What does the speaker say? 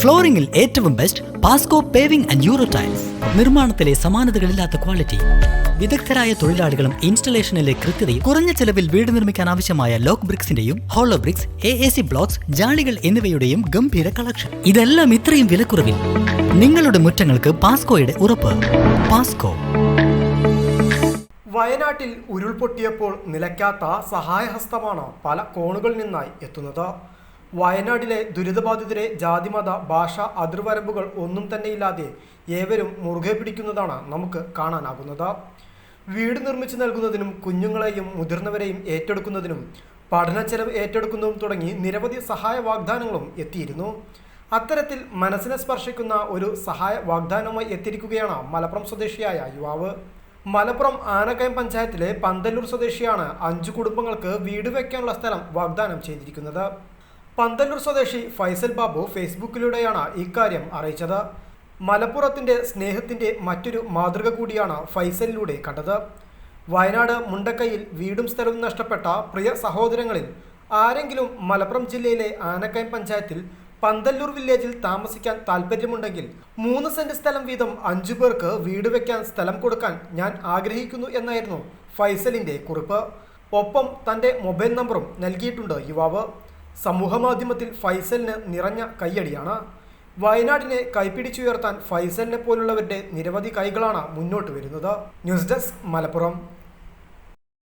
ഫ്ലോറിംഗിൽ ഏറ്റവും best Pasco paving and Euro tiles നിർമ്മാണത്തിലെ സമാനതകളില്ലാത്ത ക്വാളിറ്റി വിദഗ്ധരായ തൊഴിലാളികളും ഇൻസ്റ്റലേഷനിലെ കൃത്യതയും കുറഞ്ഞ ചെലവിൽ വീട് നിർമ്മിക്കാൻ ആവശ്യമായ lock ബ്രിക്സിന്റെയും hollow bricks A A C blocks ജാളികൾ എന്നിവയുടെയും ഗംഭീര കളക്ഷൻ ഇതെല്ലാം ഇത്രയും വിലക്കുറവിൽ നിങ്ങളുടെ മുറ്റങ്ങൾക്ക് പാസ്കോയുടെ ഉറപ്പ്. പാസ്കോ വയനാട്ടിൽ ഉരുൾപൊട്ടിയപ്പോൾ നിലയ്ക്കാത്ത സഹായഹസ്തമാണ് പല കോണുകളിൽ നിന്നായി എത്തുന്നത്. വയനാട്ടിലെ ദുരിതബാധിതരെ ജാതിമത ഭാഷ അതിർവരമ്പുകൾ ഒന്നും തന്നെയില്ലാതെ ഏവരും മുറുകെ പിടിക്കുന്നതാണ് നമുക്ക് കാണാനാകുന്നത്. വീട് നിർമ്മിച്ചു നൽകുന്നതിനും കുഞ്ഞുങ്ങളെയും മുതിർന്നവരെയും ഏറ്റെടുക്കുന്നതിനും പഠന ചെലവ് ഏറ്റെടുക്കുന്നതും തുടങ്ങി നിരവധി സഹായ വാഗ്ദാനങ്ങളും എത്തിയിരുന്നു. അത്തരത്തിൽ മനസ്സിനെ സ്പർശിക്കുന്ന ഒരു സഹായ വാഗ്ദാനവുമായി എത്തിയിരിക്കുകയാണ് മലപ്പുറം സ്വദേശിയായ യുവാവ്. മലപ്പുറം ആനക്കയം പഞ്ചായത്തിലെ പന്തല്ലൂർ സ്വദേശിയാണ് അഞ്ചു കുടുംബങ്ങൾക്ക് വീട് വയ്ക്കാനുള്ള സ്ഥലം വാഗ്ദാനം ചെയ്തിരിക്കുന്നത്. പന്തല്ലൂർ സ്വദേശി ഫൈസൽ ബാബു ഫേസ്ബുക്കിലൂടെയാണ് ഇക്കാര്യം അറിയിച്ചത്. മലപ്പുറത്തിന്റെ സ്നേഹത്തിന്റെ മറ്റൊരു മാതൃക കൂടിയാണ് ഫൈസലിലൂടെ കണ്ടത്. വയനാട് മുണ്ടക്കയിൽ വീടും സ്ഥലവും നഷ്ടപ്പെട്ട പ്രിയ സഹോദരങ്ങളിൽ ആരെങ്കിലും മലപ്പുറം ജില്ലയിലെ ആനക്കയം പഞ്ചായത്തിൽ പന്തല്ലൂർ വില്ലേജിൽ താമസിക്കാൻ താല്പര്യമുണ്ടെങ്കിൽ മൂന്ന് സെന്റ് സ്ഥലം വീതം അഞ്ചു പേർക്ക് വീട് വെക്കാൻ സ്ഥലം കൊടുക്കാൻ ഞാൻ ആഗ്രഹിക്കുന്നു എന്നായിരുന്നു ഫൈസലിന്റെ കുറിപ്പ്. ഒപ്പം തന്റെ മൊബൈൽ നമ്പറും നൽകിയിട്ടുണ്ട് യുവാവ്. സമൂഹമാധ്യമത്തിൽ ഫൈസലിന് നിറഞ്ഞ കയ്യടിയാണ് വയനാടിനെ കൈപ്പിടിച്ചുയർത്താൻ ഫൈസലിനെ പോലുള്ളവരുടെ നിരവധി കൈകളാണ് മുന്നോട്ട് വരുന്നത്. News desk Malappuram.